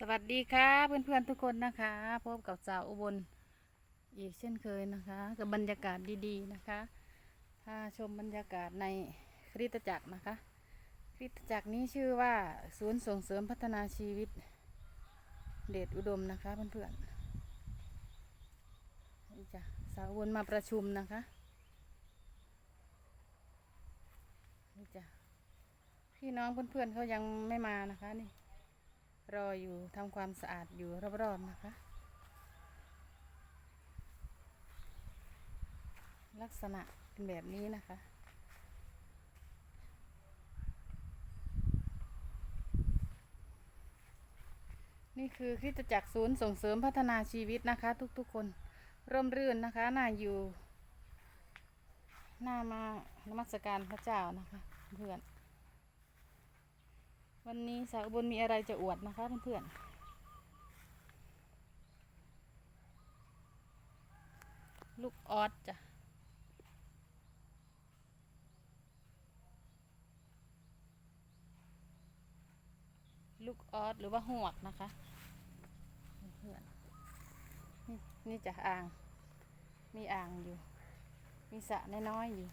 สวัสดีค่ะเพื่อนๆทุกคนนะคะพบกับสาวอุบลอีกเช่นเคยนะคะ กับบรรยากาศดีๆนะคะพาชมบรรยากาศในคริสตจักรนะคะคริสตจักรนี้ชื่อว่าศูนย์ส่งเสริมพัฒนาชีวิต เดชอุดมนะคะเพื่อนๆนี่จ้ะสาวอุบลมาประชุมนะคะนี่จ้ะพี่น้องเพื่อนๆเขายังไม่มานะคะนี่ รออยู่ทำความสะอาดอยู่รอบๆนะคะ ลักษณะเป็นแบบนี้นะคะนี่คือคริสตจักรศูนย์ส่งเสริมพัฒนาชีวิตนะคะ ทุกๆคนร่มรื่นนะคะน่าอยู่ น่ามานมัสการพระเจ้านะคะ เพื่อน วันนี้สาวบนมีอะไรจะอวดนะคะเพื่อนๆลูกออสจ้ะลูกออสหรือว่าหวกนะคะเพื่อนนี่นี่จะอ่าง มีอ่างอยู่ มีสระน้อยๆอยู่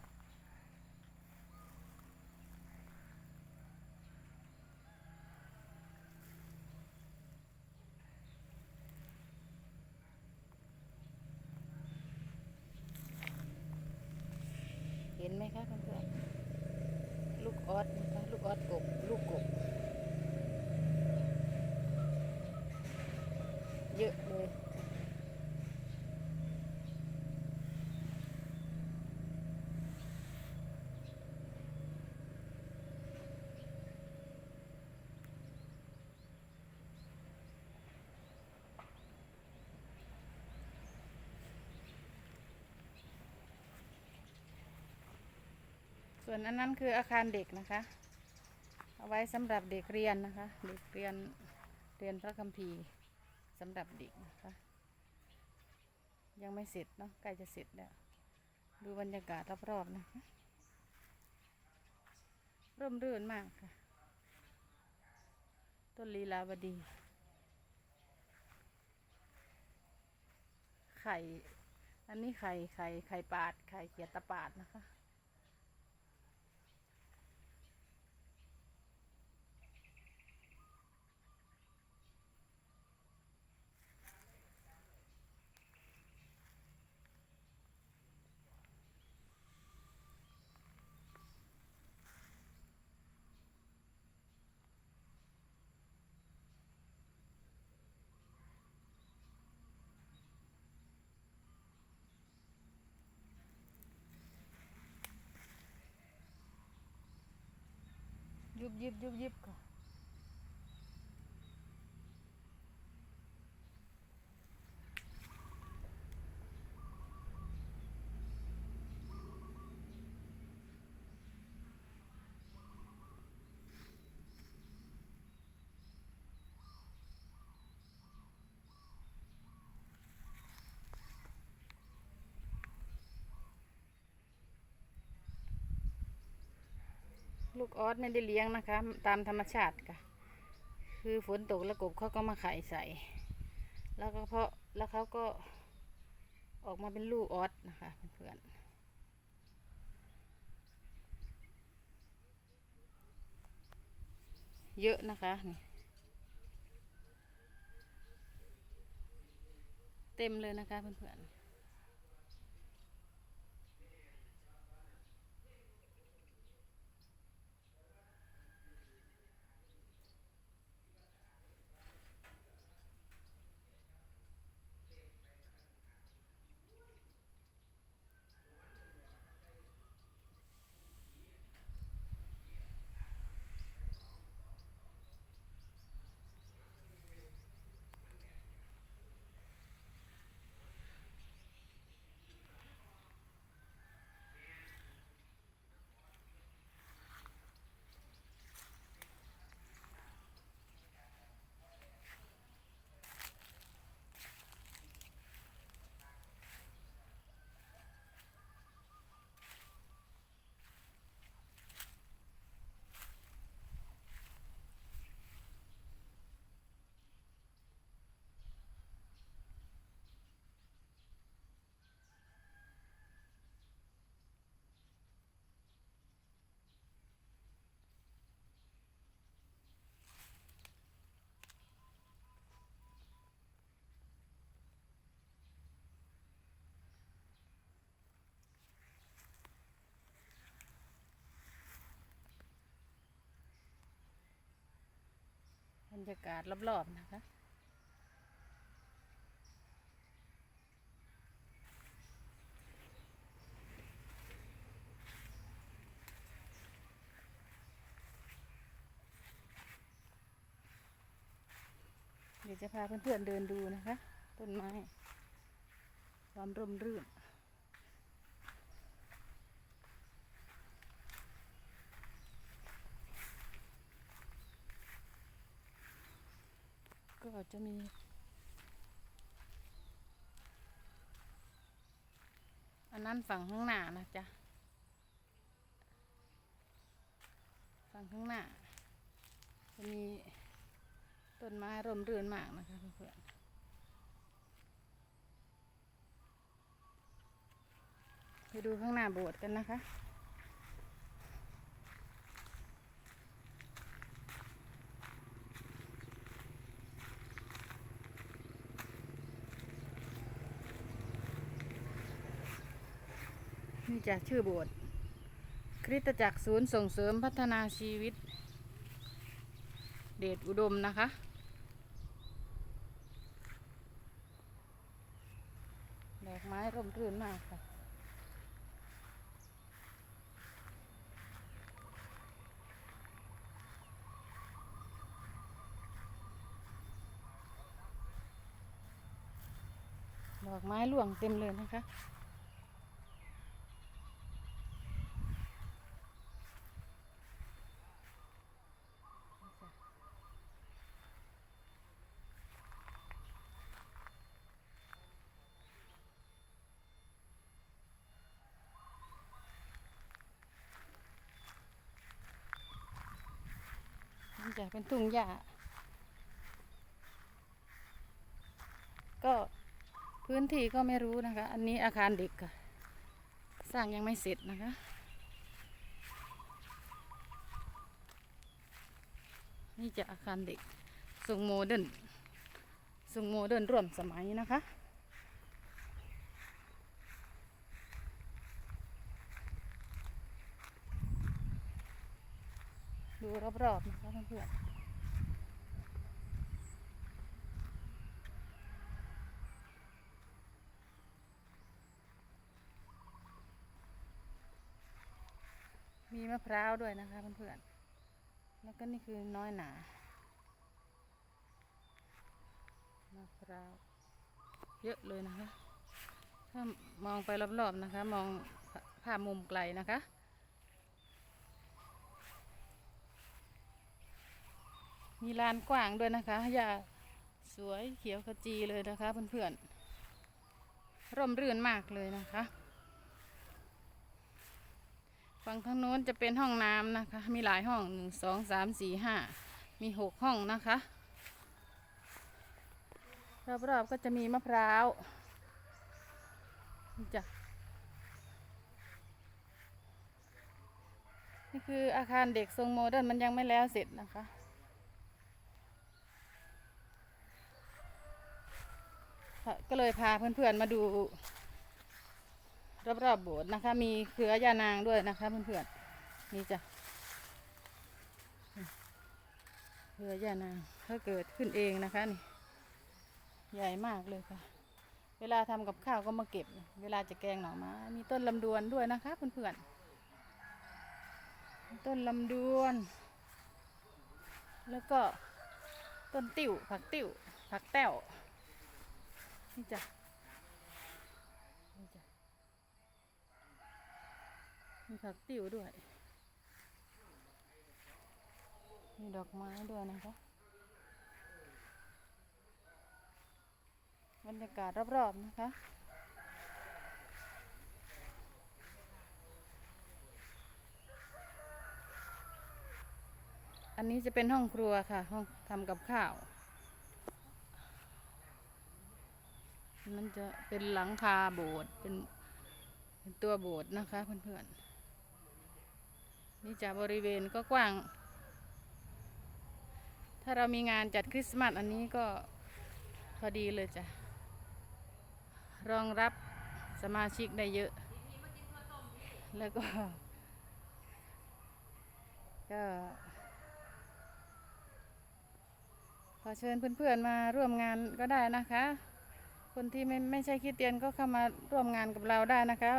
เห็นไหม คะเพื่อนๆลูกออสนะคะลูกออสกบลูกกบเยอะ ส่วนอันนั้นคืออาคารเด็กนะคะ เอาไว้สำหรับเด็กเรียนนะคะ เด็กเรียนเรียนพระคัมภีร์สำหรับเด็กนะคะ ยังไม่เสร็จเนาะใกล้จะเสร็จแล้ว ดูบรรยากาศรอบๆนะคะร่มรื่นมากค่ะ ต้นลีลาวดี ไข่ อันนี้ไข่ไข่ไข่ปาด ไข่เกียดตะปาดนะคะ ยุบยิบยุบยิบค่ะ ลูกออสไม่ได้เลี้ยงนะคะ ตามธรรมชาติค่ะ คือฝนตกแล้วกบเขาก็มาไข่ใส่ แล้วก็เพาะแล้วเขาก็ออกมาเป็นลูกออสนะคะเพื่อนเยอะนะคะนี่เต็มเลยนะคะเพื่อนๆ รรยากาศรอบๆนะคะ เดี๋ยวจะพาเพื่อนๆเดินดูนะคะ ต้นไม้ความร่มรื่น ก็จะมีอันนั้นฝั่งข้างหน้านะจ๊ะ ฝั่งข้างหน้า จะมีต้นไม้ร่มรื่นมากนะคะเพื่อนไปดูข้างหน้าโบสถ์กันนะคะ จะชื่อโบสถ์คริสตจักรศูนย์ส่งเสริมพัฒนาชีวิต เดชอุดมนะคะดอกไม้ร่มรื่นมากค่ะดอกไม้หลวงเต็มเลยนะคะ นี่ จะเป็นทุ่งหญ้าก็พื้นที่ก็ไม่รู้นะคะ อันนี้อาคารเด็กค่ะ สร้างยังไม่เสร็จนะคะ นี่จะอาคารเด็ก ทรงโมเดิร์นทรงโมเดิร์นร่วมสมัยนะคะ ดูรอบๆนะคะเพื่อนมีมะพร้าวด้วยนะคะเพื่อนๆ แล้วก็นี่คือน้อยหนามะพร้าวเยอะเลยนะคะ ถ้ามองไปรอบๆนะคะ มองภาพมุมไกลนะคะ มีลานกว้างด้วยนะคะหญ้าสวยเขียวขจีเลยนะคะเพื่อนๆ ร่มรื่นมากเลยนะคะ ฝั่งทางโน้นจะเป็นห้องน้ำนะคะ มีหลายห้องหนึ่งสองสามสี่ห้ามีหกห้องนะคะ รอบๆก็จะมีมะพร้าวจ้ะนี่คืออาคารเด็กทรงโมเดิร์นมันยังไม่แล้วเสร็จนะคะ ค่ะ ก็เลยพาเพื่อนๆมาดูรอบๆโบสถ์นะคะ มีเครือยานางด้วยนะคะเพื่อนๆนี่จ้ะเครือยานางถ้าเกิดขึ้นเองนะคะนี่ใหญ่มากเลยค่ะ เวลาทำกับข้าวก็มาเก็บ เวลาจะแกงหน่อไม้มีต้นลำดวนด้วยนะคะเพื่อนๆต้นลำดวน แล้วก็ต้นติ๋วผักติ๋วผักแต้ว นี่จ้ะนี่จ้ะมีผักติ๋วด้วย มีดอกไม้ด้วยนะคะบรรยากาศรอบๆนะคะอันนี้จะเป็นห้องครัวค่ะ ห้องทำกับข้าว มันจะเป็นหลังคาโบสถ์เป็นเป็นตัวโบสถ์นะคะเพื่อนๆนี่จะบริเวณก็กว้าง ถ้าเรามีงานจัดคริสต์มาสอันนี้ก็พอดีเลยจ้ะ รองรับสมาชิกได้เยอะ แล้วก็ ก็ขอเชิญเพื่อนๆมาร่วมงานก็ได้นะคะ คนที่ไม่ไม่ใช่คริดเตียนก็เข้ามาร่วมงานกับเราได้นะคะ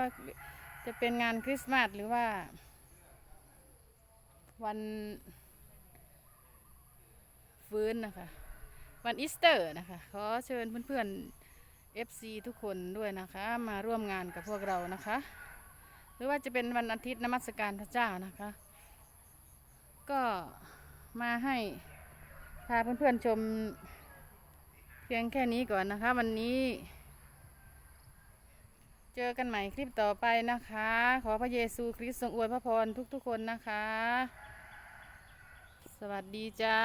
จะเป็นงานคริสต์มาสหรือว่า วันฟื้นนะคะ วันอีสเตอร์นะคะ ขอเชิญเพื่อนๆ FC ทุกคนด้วยนะคะ มาร่วมงานกับพวกเรานะคะ หรือว่าจะเป็นวันอาทิตย์นมัสการพระเจ้านะคะ ก็มาให้พาเพื่อนๆชม พียงแค่นี้ก่อนนะคะ วันนี้ เจอกันใหม่คลิปต่อไปนะคะ ขอพระเยซูคริสต์ทรงอวยพระพรทุกๆคนนะคะ สวัสดีจ้า